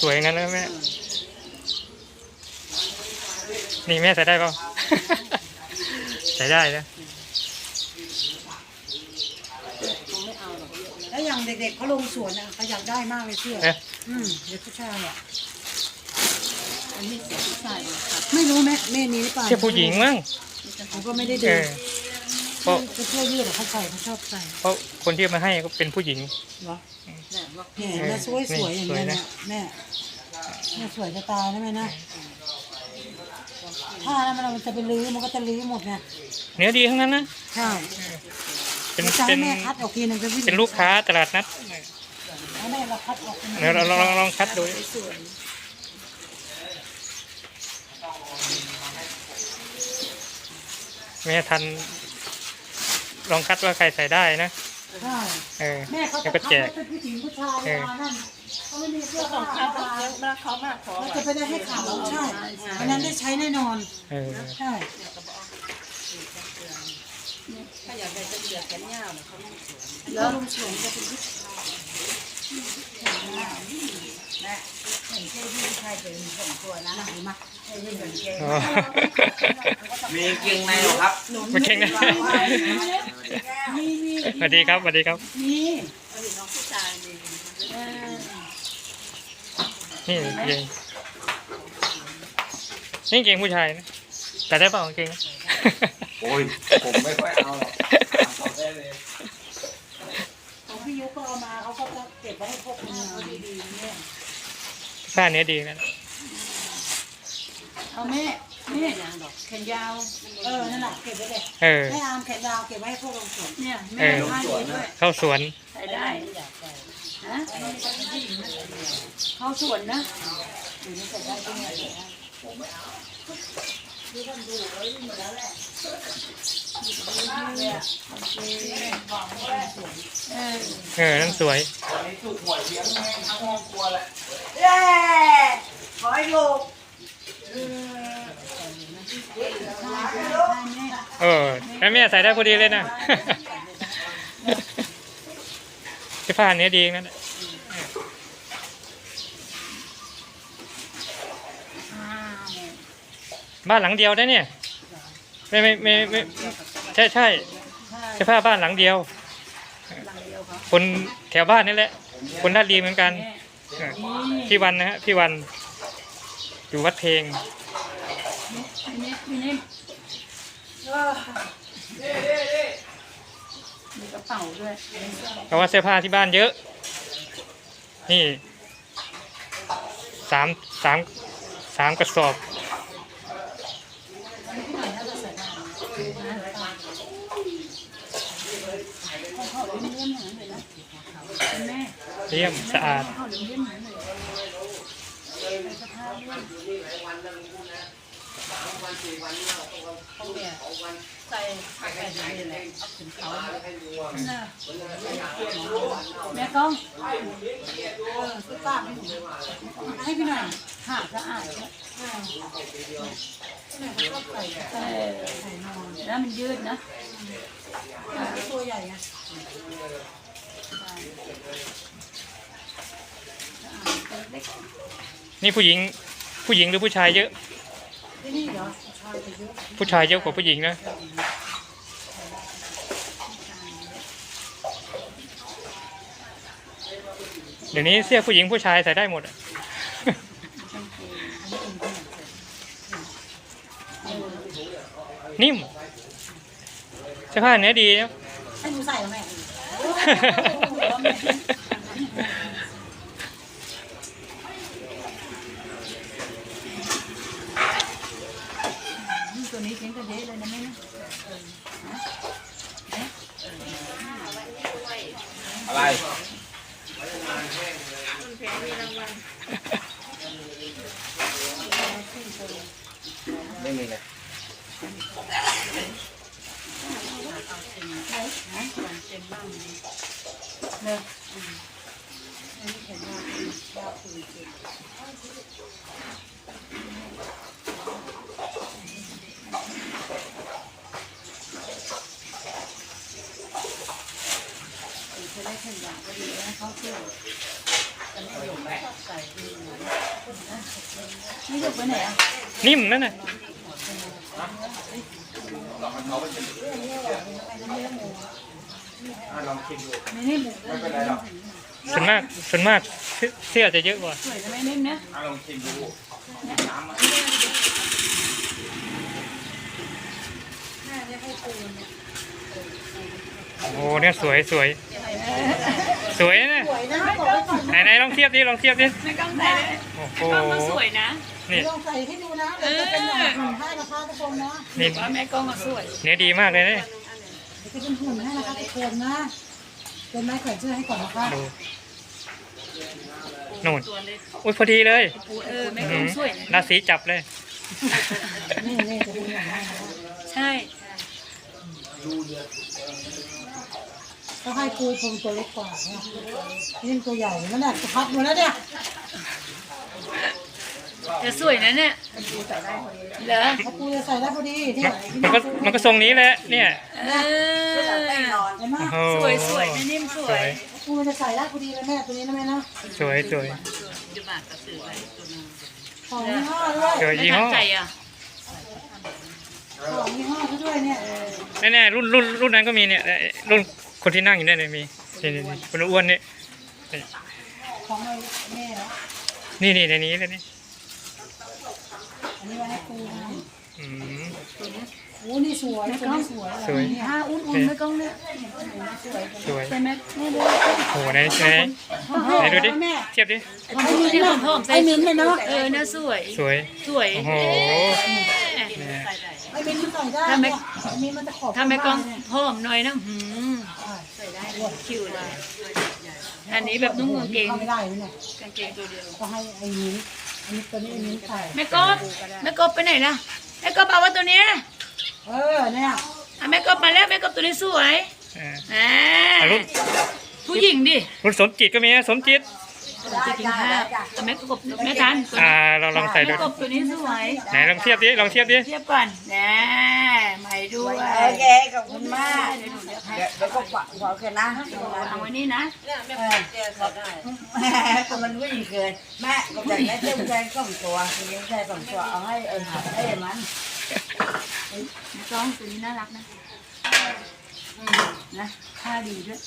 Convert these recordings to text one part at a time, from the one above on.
สวยๆงั้นนะแม่ นี่แม่ใส่ได้เปล่า ใส่ได้นะแล้วอย่างเด็กๆเขาลงสวนอะเขาอยากได้มากเลยเสื้อ เอ๊ะอืมเด็กผู้ชายอะอันนี้เสียผู้ชายเลยครับไม่รู้แม่แม่นี้หรือเปล่าเสื้อผู้หญิงมั้งผมก็ไม่ได้เอดูอ เพราะเสื้อยืดอเขาใส่เขาชอบใส่เพราะคนที่มาให้ก็เป็นผู้หญิงเหรอเนี่ยแม่สวยสวยๆอย่างเงี้ยนะแม่แม่สวยจะตายนะแม่นะถ้าแล้วมันมันจะไปลื้อมันก็จะลื้อหมดไงเนื้อดีทั้งนั้นนะใช่เป็นเป็นแม่คัดออกทีนึงจะวิ่งเป็นลูกค้าตลาดนัดแม่เราคัดออกเดี๋ยวเราลองลองคัดดูสวยแม่ทัน ลองคัดว่าใครใส่ได้นะใช่เออแม่เขาแล้วจะก็คัดแจกว่าเป็นผู้หญิงผู้ชายเออ มานั่นเขาไม่มีเสื้อขผ้าองเขาต้องเยอะมากเขามากขอเราจะไปได้ให้ข่าวใช่อันนั้นได้ใช้แน่นอนเออใช่ถ้าอยากได้จะเหลือแขนยาวเนี่ยเขาไม่สวยแล้วลงสวนจะเป็นผู้ชายไหน มีเกงในหรอครับมาเก่งนะมีมีสวัสดีครับสวัสดีครับมีเอาดิน้องผู้ชายนี่เออนี่เก่งนี่เก่งผู้ชายนะแต่ได้เปล่าเก่งโอ้ยผมไม่ค่อยเอาหรอกเอาได้เลย ยุก็เอามาเขาก็จะเก็บไว้ให้พวกเมียดีๆเนี่ยผ้าเนื้อดีนะเอาแม่แม่ยางดอกแขนยาว เออนั่นแหละเก็บไว้เลยเออ แม่อามแขนยาวเก็บไว้ให้พวกลงสวนเนี่ยเอแม่อผ้าดีด้วยเข้าสวนใส่ได้ฮะเขาสวนนะ เออเออนั่นสวย วันนี้ถูกหวยเลี้ยงแม่งทั้งห้องครัวแหละเย้ขอให้ลูกเออแม่แม่ใส่ได้พอดีเลยนะ ที่ผ้าเนื้ดีนั่นแหละ บ้านหลังเดียวได้เนี่ย ไม่ไม่ไม่ไม่ใช่ใช่ใช่ผ้าบ้านหลังเดียว คนแถวบ้านนี่แหละ คนลาดดีเหมือนกันเออพี่วันนะฮะพี่วัน อยู่วัดเพลงนี่นี่นี่มีกระเป๋าด้วยเพราะว่าเสื้อผ้าที่บ้านเยอะ นี่สามสามสามกระสอบ เลี่ยมสะอาดเขาเลี้ยงเหมือนเลยเขาเนี่ใส่ผักแบบนี้แหละเอาถึงเขาแม่ต้องเออซื้อป้าให้หนูให้พี่หน่อยหาสะอาดเนี่ยพี่หน่อยเขาชอบใส่ใส่นอนแล้วมันยืดนะตัวใหญ่ไง เล็กนี่ผู้หญิงผู้หญิงหรือผู้ชายเยอะ ที่นี่เหรอชายจะเยอะผู้ชายเยอะกว่าผู้หญิงนะเดี๋ยวนี้เสื้อผู้หญิงผู้ชายใส่ได้หมดอะนิ่มเสื้อผ้าเนื้อดีนะ ให้หนูใส่ไหมตัวนี้เพียงกระ เดะเลยนะแม่นะอะไรไม่มีเลยจะได้ขยะก็ดีนะเขาเชื่อ นี่หยกไปไหนอะนิ่มนั่นน่ะอะลองชิมดูไม่นิ่มไม่เป็นไรหรอกส่วนมากส่วนมากเสื้อเสื้อจะเยอะกว่าสวยแต่ไม่นิ่มนะอะลองชิมดูน้ำมันโอ้โหเนี่ยสวยสวย สวยนะเนี่ยสวยนะบอกไว้ก่อนไหนไหนลองเทียบดิลองเทียบดิไม่กล้องใส่เลยโอ้โหกล้องก็สวยนะนี่ลองใส่ให้ดูนะเดี๋ยวจะเป็นอย่างหุ่นให้นะคะทุกคนนะนี่ว่าแม่กล้องก็สวยเนื้อดีมากเลยเนี่ยเดี๋ยวจะเป็นหุ่นให้นะคะทุกคนนะเป็นไม้แขวนเสื้อให้ก่อนนะคะดูนู่นตัวเล็กอุ้ยพอดีเลยเออแม่อื้อกล้หืองอสวยราศีจับเลย นี่นี่จะเป็นอย่างนั้นนะคะใช่ ก็ให้ครูชมตัวเล็กกว่าเนี่ยนี่ตัวใหญ่นั่นแหละจะพับหมดแล้วเนี่ยจะสวยนะเนี่ยเหรอเขาครูจะใส่ได้พอดีเนี่มัยนมันก็มันก็ทรงนี้แหละเนี่ยเออเห็นไหมโอ้โหสวยสวยแม่นิ่มสสววยยครูจะใส่ได้พอดีเลยแม่ตัวนี้นะแม่นะสวยสวยจะบาดกระสืออะไรตัวนึงของยี่ห้อด้วยสวยไม่ยี่ทัห้นอใจอะของยี่ห้อเขาด้วยเนี่ยแน่ๆรุ่นรุ่นรุ่นนั้นก็มีเนี่ยเอ่อรุ่น คนที่นั่งอยู่เนี่ยเนี่ยมีนี่นี่นี่คนอ้วนเนี่ยนี่ของไอ้แม่นะนี่นี่ในนี้เลยนี่อันนี้ไว้ให้ครูนะอืม โอ้นี่สวยตัวนี้สวยสวยเนี่ยถ้าอุ้นอุ้นไม่กล้องเนี่ยสวยใช่ไหมนี่ดูโอ้โหไหนไหนไหนดูดิแม่เทียบดิไอ้มิ้นที่ผมผอมใส่ไอ้มิ้นท์เลยเนาะเออน่าสวย สวยสวยโอ้โหเนี่ยไอ้มิ้นท์มันใส่ได้ถ้าไม่เนี่ยไอ้มิ้นท์มันจะขอบถ้าไม่กล้องเนี่ยผอมหน่อยนะหืม ใส่ได้คิวเลยอันนี้แบบนุ่งกางเกงเข้าไม่ได้เลยเนี่ยกางเกงตัวเดียว ก็ให้ไอ้มิ้นท์อันนี้ตัวนี้ไอ้มิ้นท์ใส่ แม่กบแม่กบไปไหนล่ะแม่กบเอาว่าตัวเนี้ยเออเนี่ยอะแม่กบมาแล้วแม่กบตัวนี้สวยเอออ่าอะรุ่นผู้หญิงดิ รุ่นสมจิตก็มีนะสมจิต จะกินข้าวแต่แม่กบแม่ทันตัวอ่านี้เราลองใส่ดูแม่กบตัวนี้สวยไหนลองเทียบดิลองเทียบดิเทียบก่อนแหน่ใหม่ด้วยโอเคขอบคุณมากเดี๋ยวหนูเลือกให้เดี๋ยวเดี๋ยวก็ฝากขอเกินนะเอาไว้นี่นะเออแม่ก็มันวิ่งเกินแม่ก็อยากได้เจ้าชายสองตัวเลี้ยงชายสองตัวเอาให้เอิญหาให้มันแม่กล้องตัวนี้น่ารักนะอืมนะค่าดีด้วย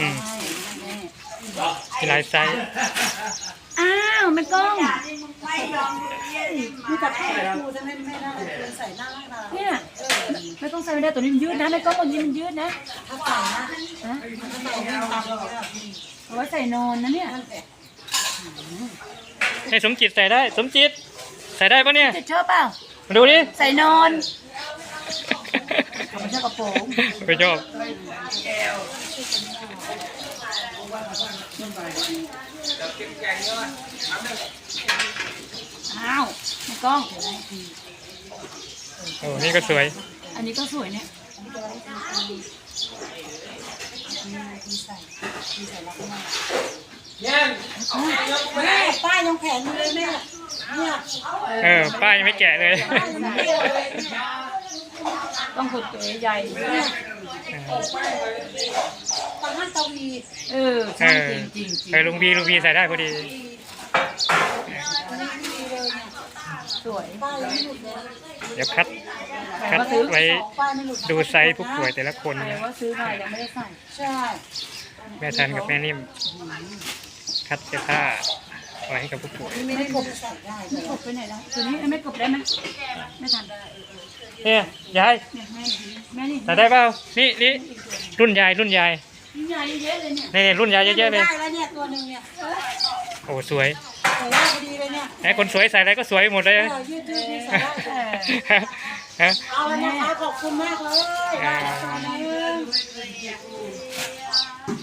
อืมใช่แม่มีหลายไซส์อ้าวแม่กล้องนี่แต่ให้ครูจะไม่ไม่ได้ครูใส่หน้าล่างนะเนี่ยไม่ต้องใส่ไม่ได้ตัวนี้มันยืดนะแม่กล้องตัวนี้มันยืดนะถ้าใส่นะฮะถ้าใส่ไม่เอาหรอกเอาไว้ใส่นอนนะเนี่ยให้สมจิตใส่ได้ สมจิต ใส่ได้ปะเนี่ยจะชอบเปล่ามาดูดิใส่นอน ไม่ใช่กระโปรงไปชอบอ้าวแม่กล้องโอ้นี่ก็สวย อันนี้ก็สวยเนี่ยแม่ป้ายยังแผนอยู่เลยแม่เนี่ยเออป้ายยังไม่แกะเลย ต้องขุดตัวใหญ่ตาห้าตาวีเออใช่จริงจริงจริงเออลุงบีลุงบีใส่ได้พอดีอันนี้ดีเลยเนี่ยสวยป้ายยังไม่หลุดเลยเดี๋ยวคัดคัดไว้ป้ายไม่หลุดนะดูไซส์ผู้ป่วยแต่ละคนแต่นะว่าซื้อมายังไม่ได้ใส่ใช่แม่ทันกับแม่นิ่ม คัดเสื้อผ้าไว้ให้กับผู้ป่วยไม่ได้กบใส่ได้เลไม่ยกบไปไหนแล้วตัวนี้ไม่กบได้ไหมไม่ทัน เนี่ยยายเนี่ยแม่แม่นี่ใส่ได้เปล่านี่นี่รุ่นยายรุ่นยายใหญ่เยอะเลยเนี่ยนี่รุ่นยายเยอะๆเลยได้แล้วเนี่ยตัวหนึ่งเนี่ยโอ้สวยใส่ได้พอดีเลยเนี่ยไอ้คนสวยใส่อะไรก็สวยหมดเลยเออยืดยืดนี่ใส่ได้ฮะเอาละนะคะขอบคุณมากเลยได้แล้วตัวหนึง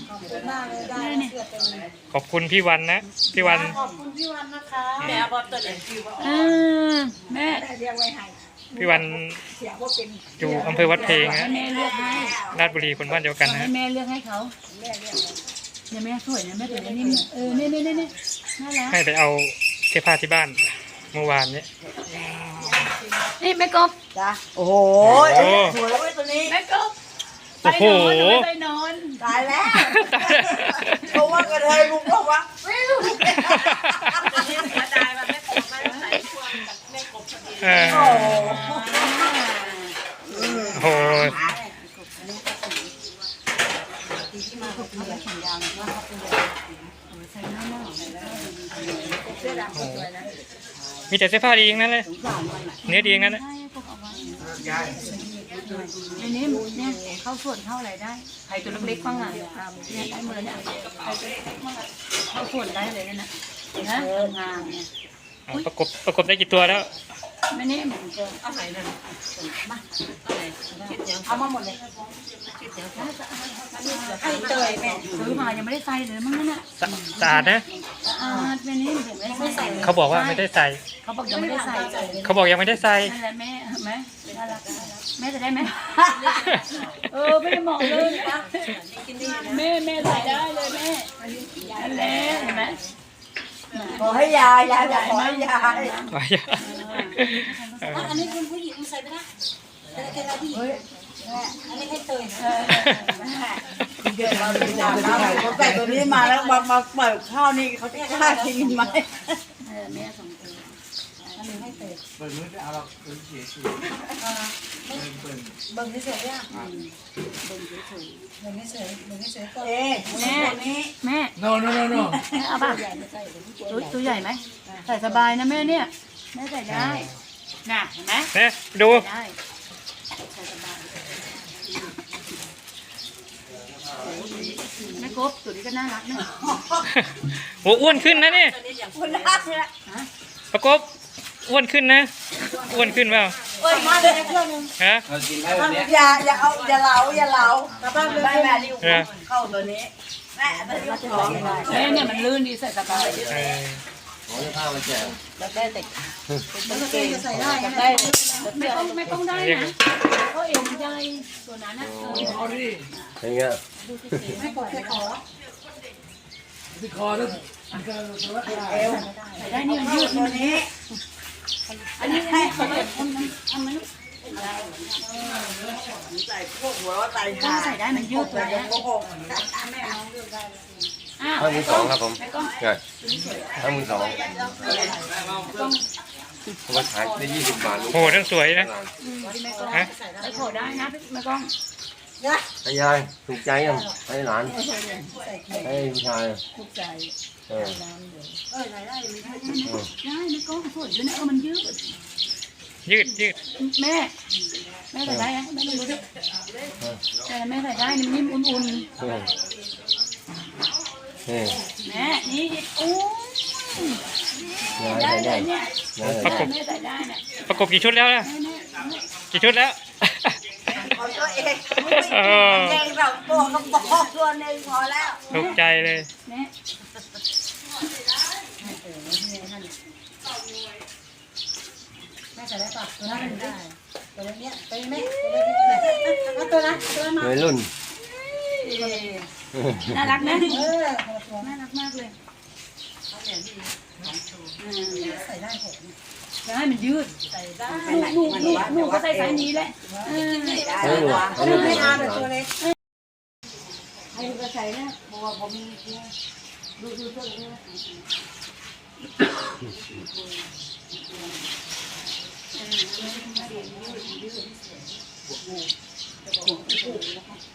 ขอบคุณมากเลยได้เสื้อตัวหนึงขอบคุณพี่วันนะพี่วันขอบคุณพี่วันนะคะแม่บอตัวเล็กเออแม่ พี่วันอยู่อำเภอวัดเพลงให้นะแม่เลือกให้ราชบุรีคนบ้านเดียวกันให้นะแม่เลือกให้เขาเนี่ยแม่สวยนะแม่ตัวนี้นิ่มเออเนี่ยเนี่ยเนี่ยเนี่ยน่ารักให้ไปเอาเสื้อผ้าที่บ้านเมื่อวานเนี้ย นี่แม่กบจ้ะโอ้โหโอ้ สวยแล้วเว้ยตัวนี้แม่กบโอ้โหไปนอนตายแล้วตายแล้วเพราะว่ากระเทยลุงบอกว่าไม่รู้เสียดายว่าแม่ก เออโอ้โหโอ้โหที่มาเขาเป็นแบบแขนยาวนะเขาเป็นแบบใส่หน้าหน้าเสื้อดำก็สวยนะมีแต่เสื้อผ้าดีอย่างนั้นเลย เนื้อดีอย่างนั้นเลยในนี้เนี่ยเข้าส่วนเข้าอะไรได้ไข่ตัวเล็กๆบ้างอะเนี่ยได้หมดเลยเนี่ยไข่ตัวเล็กๆบ้างเข้าส่วนได้เลยนะนะงามเนี่ยประกบประกบได้กี่ตัวแล้ว ไม่นี่เหมือนเดิมเอาไหนเลยมาเอาไหนคิดยังเอามาหมดเลยคิดยังให้เตยแม่ซื้อมายังไม่ได้ใส่เลยมั้งนั่นน่ะสะสะอาดนะ อ่าแม่นี่เดี๋ยวไม่ใส่เขาบอกว่าไม่ได้ใส่ เขาบอกยังไม่ได้ใส่เขาบอกยังไม่ได้ใส่ นั่นแหละแม่เห็นไหมน่ารักน่ารักแม่จะได้ไหมเออไม่ได้เหมาะเลยนะแม่แม่ใส่ได้เลยแม่นั่นแหละเห็นไหมขอให้ยายยายบอกขอให้ยาย ขออย่าเอันนี้คุณผู้หญิงใส่ไม่ได้แต่แค่เราผู้หญิงอันนี้ให้เตยนะเดี๋ยวเราดูจากน้ำเขาใส่ตัวนี้มาแล้วมามาเปิดข้าวนี่เขาจะกล้ากินไหมเออแม่สองตัวอันนี้ให้เตยเปิดมือจะเอาเราเปิดเสียชีเปิดเบิ่งเฉยๆอะเบิ่งเฉยๆเบิ่งเฉยๆเบิ่งเฉยๆก็เอ๊ะแม่แม่โน่โน่โน่โน่แม่เอาป่ะตัวใหญ่ไหมใส่สบายนะแม่เนี่ย แม่ใส่ได้น่ะเห็นไหมเนี่ยดูใส่ได้ใส่สบายแม่กบตัวนี้ก็น่ารักเนอะโหอ้วนขึ้นนะนี่คุณรักเนี่ยประกบอ้วนขึ้นนะ อ้วนขึ้นเปล่าเอ้ยมาเลยเครื่องนึงฮะเรากินได้วันนี้อย่าอย่าเอาอย่าเหลาอย่าเหลาแม่แม่ริ้วเออเข้าตัวนี้แม่ตัวนี้ขอแม่เนี่ยมันลื่นดีใส่สบาย เออขอจะพามาแจกแล้วได้แต่มันก็จะใส่ได้ได้ไม่ต้องไม่ต้องได้นะเขาเองได้ตัวนั้นนะเอออย่างเงี้ยไม่กดแค่ขอเอวใส่ได้นี่มันยืดตัวนี้อันนี้ให้เขาไม่ทำทำมันใส่พวกหัวใส่ต้องขาใส่ได้มันยืดเลยนะโอ้โหอ้าว ถ้ามือสองครับผมไม่ต้องใช่ถ้ามือสองผมว่าขายได้ยี่สิบบาทลูกโหทั้งสวยนะฮะไม่ขอได้นะไม่ต้องให้ยายถูกใจยังให้หลานให้ผู้ชายถูกใจเออได้ไม่ต้องสวยด้วยนะเออมันยืดยืดยืดแม่แม่ใส่ได้ไหมแม่รู้ดิแต่แม่ใส่ได้นิ่มๆอุ่นเออเออๆแม่นี่อู้ยายได้ได้เลได้ยเนี่ยยายได้แม่ใส่ได้เนี่ยประกบกี่ชุดแล้วนะแม่แม่กี่ชุดแล้วของตัวเองเออเองเราตัวกระบอกตัวหนึ่งพอแล้วถูกใจเลยแม่แม่ใส่ได้ปะตัวนั้นได้ตัวนี้ตัวนี้แม่ตัวนี้ตัวนั้นตัวนั้นมาวัยรุ่น น่ารักนะเออน่ารักมากเลยใส่ได้ผมจะให้มันยืดหนูหนูหนูก็ใส่ไซส์นี้แหละเออได้ให้หนูให้หนูไม่อาเป็นตัวเล็กให้ลูกใส่นะบอกว่าผมมีดูดูตัวนี้เนี่ยยายเ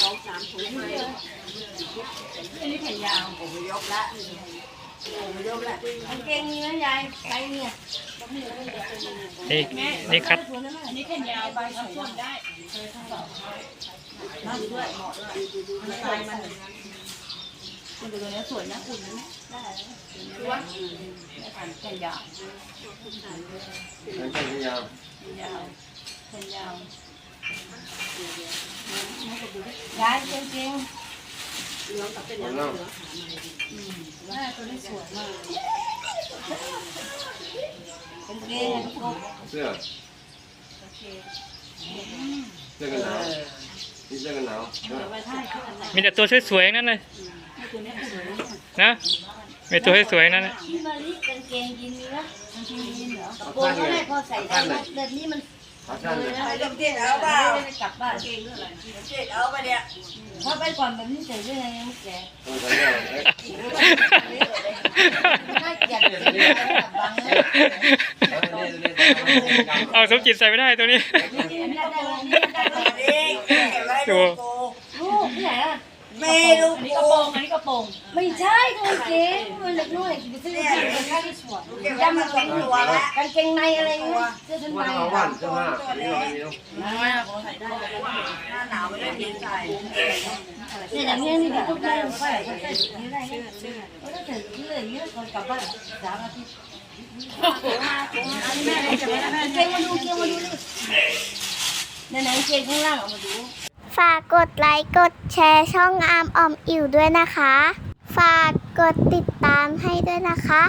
สองสามถุงเลยอันนี้แผ่นยาวผมยกละโอ้โหยกละกางเกงนี้นะยายใครเนี่ยนี่นี่คัดอันนี้แผ่นยาวใบทำส่วนได้นั่ด้วยเหมาะเลยมันใส่มันคุณดูตัวนี้สวยนะคุณได้ดูว่าแผ่นยาวแผ่นยาวแผ่นยาว ยายจริงจริงหองกัน้าตัวนี้สวยมากเป็นเกงทุกคนเสื้อโอเคเสื้อกันหนาวนี่เสื้อกันหนาวมีแต่ตัวสวยๆนั่นเลยนะมีตัวสวยๆนั่นเลยกางเกงยีนเนื้อกางเกงยีนเหรอกะโปรงก็ได้พอใส่ได้แบบนี้มัน เจ็ดเอาไปเนี่ยเพาไปก่อนแบบนี้เสร็จด้ยังไม่แก่เออกเดเอาสมจิตใส่ไม่ได้ตัวนี้ได้ได้ได้ไไม่รู้อันนี้กระโปรงอันนี้กระโปรงไม่ใช่กางเกงมันเล็กน้อยไปซื้อที่ข้างที่สวนจำมาเป็นหัวละกางเกงในอะไรเงี้ยเสื้อชั้นในหวันจะมาไม่เอาไม่อ่ได้หน้าหนาวไม่ได้เพียใส่แต่อย่างเงี้ยนี่ทุกเดือนไปใส่ถุงนี้ได้เนี่ยก็ต้องใส่ถุงเลยเยอะคนกลับบ้านสามอาทิตย์เกงมาดูเกงมาดูนี่ไหนเกงข้างล่างออกมาดู ฝากกดไลค์กดแชร์ช่องอาร์มออมอิ่วด้วยนะคะ ฝากกดติดตามให้ด้วยนะคะ